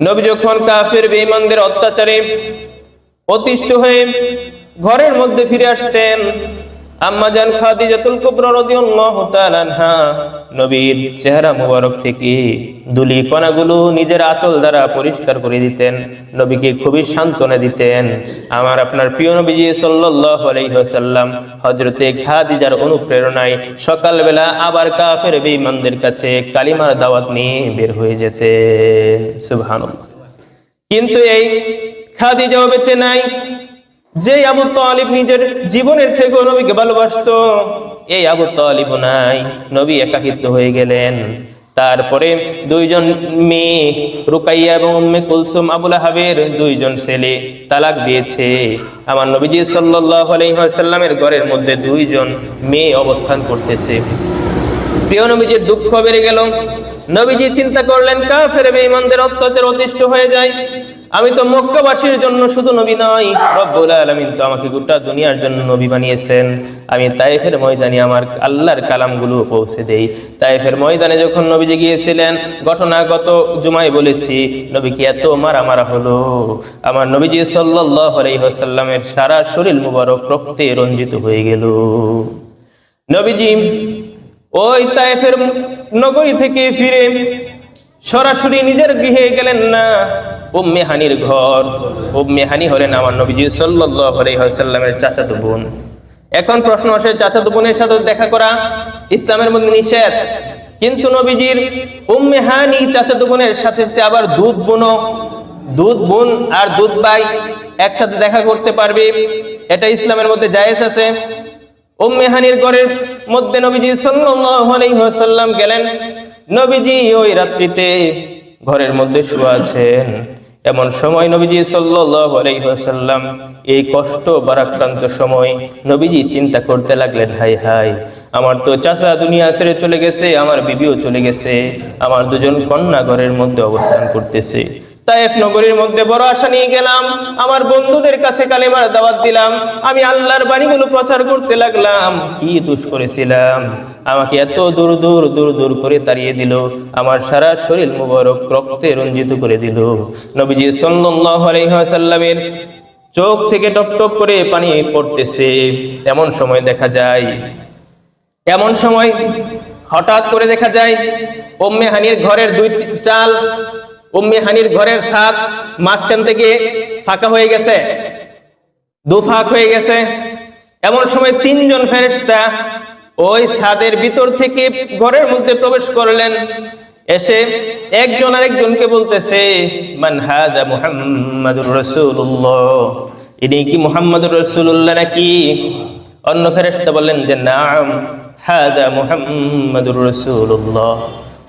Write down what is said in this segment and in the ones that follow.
নবী যখন কাফের বেঈমানদের অত্যাচারে অতিষ্ঠ হয়ে ঘরের মধ্যে ফিরে আসতেন আম্মাজান খাদিজাতুল কুবরা রাদিয়াল্লাহু তাআলা আনহা, নবীর চেহারা মুবারক থেকে দুলি কণাগুলো নিজের আঁচল দ্বারা পরিষ্কার করে দিতেন, নবীকে খুবই সান্ত্বনা দিতেন। আমার আপনার প্রিয় নবীজি সাল্লাল্লাহু আলাইহি ওয়াসাল্লাম, হযরতে খাদিজার অনুপ্রেরণায় সকালবেলা আবার কাফের বেঈমানদের কাছে কালিমার দাওয়াত নিয়ে বের হয়ে যেতেন। সুবহানাল্লাহ। কিন্তু এই খাদিজাও বেঁচে নাই যে আবু তালিব নিজের জীবনের থেকে নবীকে ভালোবাসতো, এই আবু তালিব নাই। নবী একাকিত্ব হয়ে গেলেন। তারপরে দুইজন মেয়ে, রুকাইয়া এবং উম্মে কুলসুম আবুল হাবের দুইজন ছেলে তালাক দিয়েছে। আমার নবীজি সাল্লাল্লাহু আলাইহি ওয়াসাল্লামের ঘরের মধ্যে দুইজন মেয়ে অবস্থান করতেছে। প্রিয় নবীজির দুঃখ বেড়ে গেল। নবীজি চিন্তা করলেন, কাফের বেঈমানদের অত্যাচার অতিষ্ঠ হয়ে যায়। আমি তো মক্কাবাসীর জন্য শুধু নবী নই, রব্বুল আলামিন তো আমাকে গোটা দুনিয়ার জন্য নবী বানিয়েছেন। আমি তাইফের ময়দানে আমার আল্লাহর কালামগুলো পৌঁছে দেই। তাইফের ময়দানে যখন নবীজি গিয়েছিলেন, ঘটনাগত জুমায় বলেছি নবীকে এত মারা মারা হলো? আমার নবীজি সাল্লাল্লাহু আলাইহি সারা শরীর মুবারক রক্তে রঞ্জিত হয়ে গেল। নবীজি ওই তায়েফের নগরী থেকে ফিরে সরাসরি নিজের গৃহে গেলেন না। উম্মে হানির ঘর। উম্মে হানি হলেন আমার নবীজি সাল্লাল্লাহু আলাইহি ওয়াসাল্লামের বোন। এখন প্রশ্ন আসে, চাচাতো বোনের সাথে দেখা করা ইসলামের মধ্যে নিষেধ। কিন্তু নবীজির উম্মে হানি চাচাতো বোনের সাথে সাথে আবার দুধ বোনও। দুধ বোন আর দুধ ভাই একসাথে দেখা করতে পারবে। এটা ইসলামের মধ্যে জায়েজ আছে। উম্মে হানির ঘরের মধ্যে নবীজি সাল্লাল্লাহু আলাইহি ওয়াসাল্লাম গেলেন। নবীজি ওই রাত্রিতে ঘরের মধ্যে শুয়ে আছেন। এমন সময় নবীজি ওয়াসাল্লাম এই কষ্ট বারাক্রান্ত সময় নবীজি চিন্তা করতে লাগলেন, হাই হাই, আমার তো চাচা দুনিয়া ছেড়ে চলে গেছে, আমার বিবিও চলে গেছে, আমার দুজন কন্যা ঘরের মধ্যে অবস্থান করতেছে। তাইফ নগরীর মধ্যে বড় আশা নিয়ে গেলাম। আমার বন্ধুদের কাছে কালেমার দাওয়াত দিলাম। আমি আল্লাহর বাণীগুলো প্রচার করতে লাগলাম। কি দুষ করেছিলাম? আমাকে এত দূর দূর দূর দূর করে তাড়িয়ে দিল। আমার সারা শরীর মুবারক রক্তে রঞ্জিত করে দিল। নবীজি সাল্লাল্লাহু আলাইহি ওয়াসাল্লামের চোখ থেকে টপ টপ করে পানি পড়তেছে। এমন সময় দেখা যায়, এমন সময় হঠাৎ করে দেখা যায় ওম্মে হানির ঘরের দুই চাল উম্মে হানির ঘরের ছাদ মাঝখান থেকে ফাঁকা হয়ে গেছে, দুফাক হয়ে গেছে। এমন সময় তিনজন ফেরেশতা ওই ছাদের ভিতর থেকে ঘরের মধ্যে প্রবেশ করলেন। এসে একজন আরেকজনকে বলতেছে, মান হাদা মুহাম্মাদুর রাসূলুল্লাহ? ইনি কি মুহাম্মাদুর রাসূলুল্লাহ নাকি? অন্য ফেরেশতা বললেন যে, নাম হাদা মুহাম্মাদুর রাসূলুল্লাহ।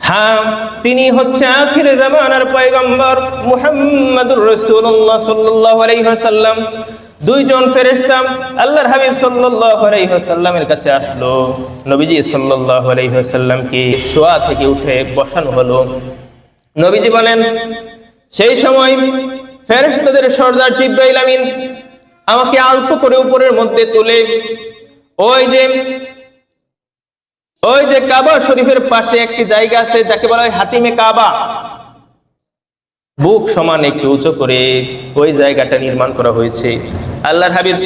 হ্যাঁ তিনি হচ্ছে আখিরে জামানার পয়গম্বর মুহাম্মাদুর রাসূলুল্লাহ সাল্লাল্লাহু আলাইহি ওয়াসাল্লাম। দুইজন ফেরেশতা আল্লাহর হাবিব সাল্লাল্লাহু আলাইহি ওয়াসাল্লামের কাছে আসলো। নবীজি সাল্লাল্লাহু আলাইহি ওয়াসাল্লামকে শোয়া থেকে উঠে বসানো হলো। নবীজি বলেন, সেই সময় ফেরেশতাদের সর্দার জিব্রাইল আমিন আমাকে আলতো করে উপরের মধ্যে তুলে, ওই যে ওই যে কাবা শরীফের পাশে একটি জায়গা আছে, যাকে বলা হয় হাতিমে কাবা। বুক সমান একটু উঁচু করে ওই জায়গাটা নির্মাণ করা হয়েছে। আল্লাহর হাবিব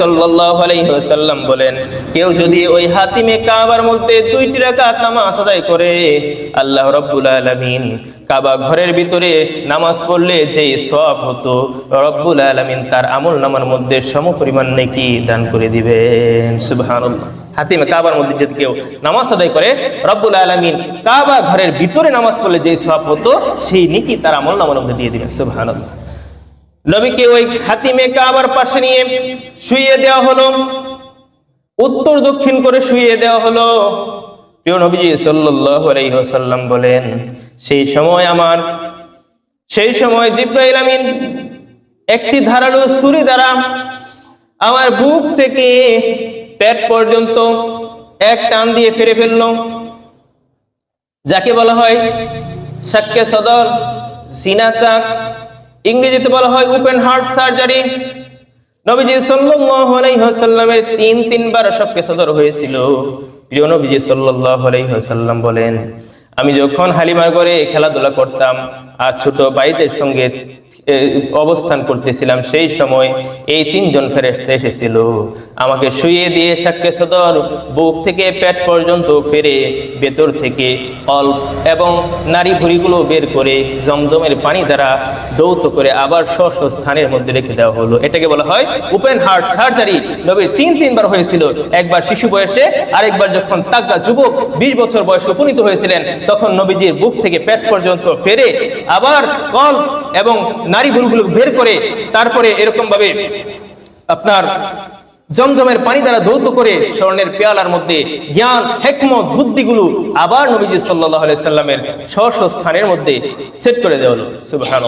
ওয়াসাল্লাম বলেন, কেউ যদি ওই হাতিমে কাবার মধ্যে দুইটি রাকাত নামাজ আদায় করে, আল্লাহ রাব্বুল আলামিন কাবা ঘরের ভিতরে নামাজ পড়লে যে সওয়াব হতো, রব্বুল আলামিন তার আমল নামার মধ্যে সমপরিমাণ নেকি দান করে দিবেন। সুবহানাল্লাহ। হাতিমে কাবার মধ্যে যদি কেউ নামাজ আদায় করে, রব্বুল আলামিন কাবা ঘরের ভিতরে নামাজ পড়লে যে সওয়াব হতো সেই নেকি তার আমল নামার মধ্যে দিয়ে দিবেন। সুবহানাল্লাহ। নবীকে ওই হাতিমে কাবার পাশে নিয়ে শুইয়ে দেওয়া হলো। উত্তর দক্ষিণ করে শুইয়ে দেওয়া হলো। প্রিয় নবীজি আলাইহি বলেন, সেই সময় আমার, সেই সময় জিব্রাইল আমিন একটি ধারালো ছুরি দ্বারা আমার বুক থেকে পেট পর্যন্ত এক টান দিয়ে ফিরে ফেলল। যাকে বলা হয় সাক্কে সদর সিনা চাক। ইংরেজিতে বলা হয় ওপেন হার্ট সার্জারি নবীজি সাল্লাল্লাহু আলাইহি ওয়াসাল্লামের তিন তিনবার সবকে সদর হয়েছিল। প্রিয় নবীজি সাল্লাল্লাহু আলাইহি বলেন, আমি যখন হালিমার ঘরে খেলাধুলা করতাম আর ছোট ভাইদের সঙ্গে অবস্থান করতেছিলাম। সেই সময় এই তিনজন ফেরেশতা এসেছিল। আমাকে শুয়ে দিয়ে সাক্ষ্য সদর বুক থেকে পেট পর্যন্ত ফেরে ভেতর থেকে অল এবং নারী ভুড়িগুলো বের করে জমজমের পানি দ্বারা দৌত করে আবার স্ব স্থানের মধ্যে রেখে দেওয়া হলো। এটাকে বলা হয় ওপেন হার্ট সার্জারি। নবীর তিন তিনবার হয়েছিল। একবার শিশু বয়সে, আরেকবার যখন তাগা যুবক বিশ বছর বয়সে উপনীত হয়েছিলেন, তখন নবীজির বুক থেকে পেট পর্যন্ত ফেরে আবার কল এবং নারী ভুলগুলো বের করে তারপরে এরকম ভাবে আপনার জমজমের পানি দ্বারা দৌত করে স্বর্ণের পেয়ালার মধ্যে জ্ঞান, হেকমত, বুদ্ধিগুলো আবার নবীজি সাল্লাহ সাল্লামের স্ব স্থানের মধ্যে সেট করে দেওয়া হলো। সুবহান